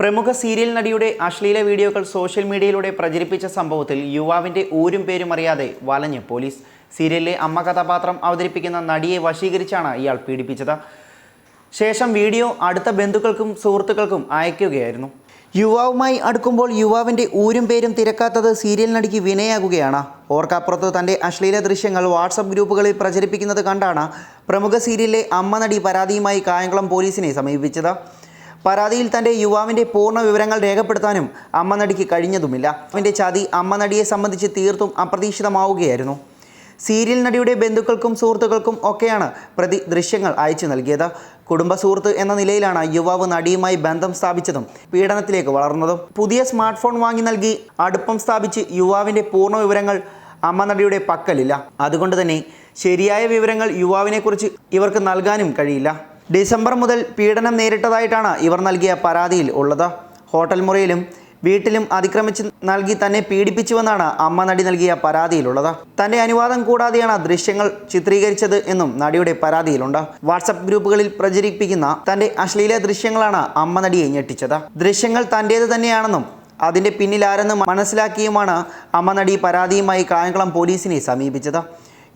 പ്രമുഖ സീരിയൽ നടിയുടെ അശ്ലീല വീഡിയോകൾ സോഷ്യൽ മീഡിയയിലൂടെ പ്രചരിപ്പിച്ച സംഭവത്തിൽ യുവാവിന്റെ ഊരും പേരും അറിയാതെ വലഞ്ഞ് പോലീസ് സീരിയലിലെ അമ്മ കഥാപാത്രം അവതരിപ്പിക്കുന്ന നടിയെ വശീകരിച്ചാണ് ഇയാൾ പീഡിപ്പിച്ചത്. ശേഷം വീഡിയോ അടുത്ത ബന്ധുക്കൾക്കും സുഹൃത്തുക്കൾക്കും അയക്കുകയായിരുന്നു. യുവാവുമായി അടുക്കുമ്പോൾ യുവാവിന്റെ ഊരും പേരും തിരക്കാത്തത് സീരിയൽ നടിക്ക് വിനയാകുകയാണ്. ഓർക്കാപ്പുറത്ത് തന്റെ അശ്ലീല ദൃശ്യങ്ങൾ വാട്സപ്പ് ഗ്രൂപ്പുകളിൽ പ്രചരിപ്പിക്കുന്നത് കണ്ടാണ് പ്രമുഖ സീരിയലിലെ അമ്മ നടി പരാതിയുമായി കായംകുളം പോലീസിനെ സമീപിച്ചത്. പരാതിയിൽ തന്റെ യുവാവിന്റെ പൂർണ വിവരങ്ങൾ രേഖപ്പെടുത്താനും അമ്മ നടിക്ക് കഴിഞ്ഞതുമില്ല. അവന്റെ ചതി അമ്മ നടിയെ സംബന്ധിച്ച് തീർത്തും അപ്രതീക്ഷിതമാവുകയായിരുന്നു. സീരിയൽ നടിയുടെ ബന്ധുക്കൾക്കും സുഹൃത്തുക്കൾക്കും ഒക്കെയാണ് പ്രതി ദൃശ്യങ്ങൾ അയച്ചു നൽകിയത്. കുടുംബ സുഹൃത്ത് എന്ന നിലയിലാണ് യുവാവ് നടിയുമായി ബന്ധം സ്ഥാപിച്ചതും പീഡനത്തിലേക്ക് വളർന്നതും. പുതിയ സ്മാർട്ട് ഫോൺ വാങ്ങി നൽകി അടുപ്പം സ്ഥാപിച്ച് യുവാവിന്റെ പൂർണ വിവരങ്ങൾ അമ്മ നടിയുടെ പക്കലില്ല. അതുകൊണ്ട് തന്നെ ശരിയായ വിവരങ്ങൾ യുവാവിനെക്കുറിച്ച് ഇവർക്ക് നൽകാനും കഴിയില്ല. ഡിസംബർ മുതൽ പീഡനം നേരിട്ടതായിട്ടാണ് ഇവർ നൽകിയ പരാതിയിൽ ഉള്ളത്. ഹോട്ടൽ മുറിയിലും വീട്ടിലും അതിക്രമിച്ച് നൽകി തന്നെ പീഡിപ്പിച്ചുവെന്നാണ് അമ്മ നടി നൽകിയ പരാതിയിലുള്ളത്. തന്റെ അനുവാദം കൂടാതെയാണ് ദൃശ്യങ്ങൾ ചിത്രീകരിച്ചത് എന്നും നടിയുടെ പരാതിയിലുണ്ട്. വാട്സപ്പ് ഗ്രൂപ്പുകളിൽ പ്രചരിപ്പിക്കുന്ന തന്റെ അശ്ലീല ദൃശ്യങ്ങളാണ് അമ്മ നടിയെ ഞെട്ടിച്ചത്. ദൃശ്യങ്ങൾ തന്റേത് തന്നെയാണെന്നും അതിന്റെ പിന്നിൽ ആരെന്ന് മനസ്സിലാക്കിയുമാണ് അമ്മ നടി പരാതിയുമായി കായംകുളം പോലീസിനെ സമീപിച്ചത്.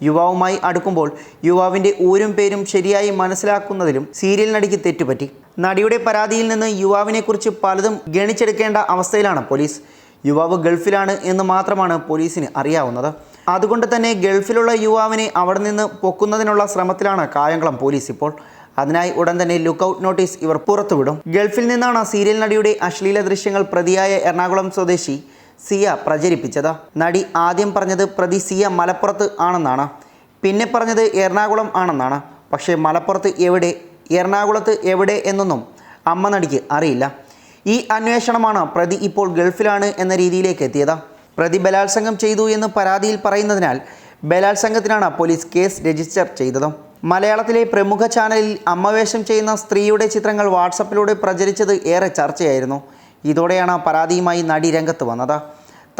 യുവാവുമായി അടുക്കുമ്പോൾ യുവാവിന്റെ ഊരും പേരും ശരിയായി മനസ്സിലാക്കുന്നതിലും സീരിയൽ നടിക്ക് തെറ്റുപറ്റി. നടിയുടെ പരാതിയിൽ നിന്ന് യുവാവിനെക്കുറിച്ച് പലതും ഗണിച്ചെടുക്കേണ്ട അവസ്ഥയിലാണ് പോലീസ്. യുവാവ് ഗൾഫിലാണ് എന്ന് മാത്രമാണ് പോലീസിന് അറിയാവുന്നത്. അതുകൊണ്ട് തന്നെ ഗൾഫിലുള്ള യുവാവിനെ അവിടെ നിന്ന് പൊക്കുന്നതിനുള്ള ശ്രമത്തിലാണ് കായംകുളം പോലീസ് ഇപ്പോൾ. അതിനായി ഉടൻ തന്നെ ലുക്കൌട്ട് നോട്ടീസ് ഇവർ പുറത്തുവിടും. ഗൾഫിൽ നിന്നാണ് സീരിയൽ നടിയുടെ അശ്ലീല ദൃശ്യങ്ങൾ പ്രതിയായ എറണാകുളം സ്വദേശി സിയ പ്രചരിപ്പിച്ചത്. നടി ആദ്യം പറഞ്ഞത് പ്രതി സിയ മലപ്പുറത്ത് ആണെന്നാണ്. പിന്നെ പറഞ്ഞത് എറണാകുളം ആണെന്നാണ്. പക്ഷേ മലപ്പുറത്ത് എവിടെ എറണാകുളത്ത് എവിടെ എന്നൊന്നും അമ്മ നടിക്ക് അറിയില്ല. ഈ അന്വേഷണമാണ് പ്രതി ഇപ്പോൾ ഗൾഫിലാണ് എന്ന രീതിയിലേക്ക് എത്തിയത്. പ്രതി ബലാത്സംഗം ചെയ്തു എന്ന് പരാതിയിൽ പറയുന്നതിനാൽ ബലാത്സംഗത്തിനാണ് പോലീസ് കേസ് രജിസ്റ്റർ ചെയ്തത്. മലയാളത്തിലെ പ്രമുഖ ചാനലിൽ അമ്മവേഷം ചെയ്യുന്ന സ്ത്രീയുടെ ചിത്രങ്ങൾ വാട്സപ്പിലൂടെ പ്രചരിച്ചത് ഏറെ ചർച്ചയായിരുന്നു. ഇതോടെയാണ് പരാതിയുമായി നടി രംഗത്ത് വന്നത്.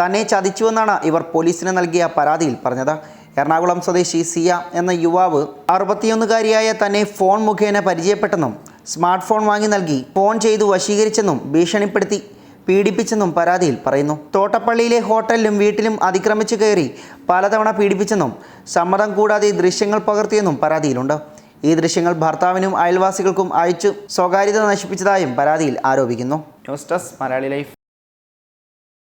തന്നെ ചതിച്ചുവെന്നാണ് ഇവർ പോലീസിന് നൽകിയ പരാതിയിൽ പറഞ്ഞത്. എറണാകുളം സ്വദേശി സിയ എന്ന യുവാവ് അറുപത്തിയൊന്നുകാരിയായ തന്നെ ഫോൺ മുഖേന പരിചയപ്പെട്ടെന്നും സ്മാർട്ട് ഫോൺ വാങ്ങി നൽകി ഫോൺ ചെയ്തു വശീകരിച്ചെന്നും ഭീഷണിപ്പെടുത്തി പീഡിപ്പിച്ചെന്നും പരാതിയിൽ പറയുന്നു. തോട്ടപ്പള്ളിയിലെ ഹോട്ടലിലും വീട്ടിലും അതിക്രമിച്ചു കയറി പലതവണ പീഡിപ്പിച്ചെന്നും സമ്മതം കൂടാതെ ദൃശ്യങ്ങൾ പകർത്തിയെന്നും പരാതിയിലുണ്ട്. ഈ ദൃശ്യങ്ങൾ ഭർത്താവിനും അയൽവാസികൾക്കും അയച്ചു സ്വകാര്യത നശിപ്പിച്ചതായും പരാതിയിൽ ആരോപിക്കുന്നു. News desk Malayali life.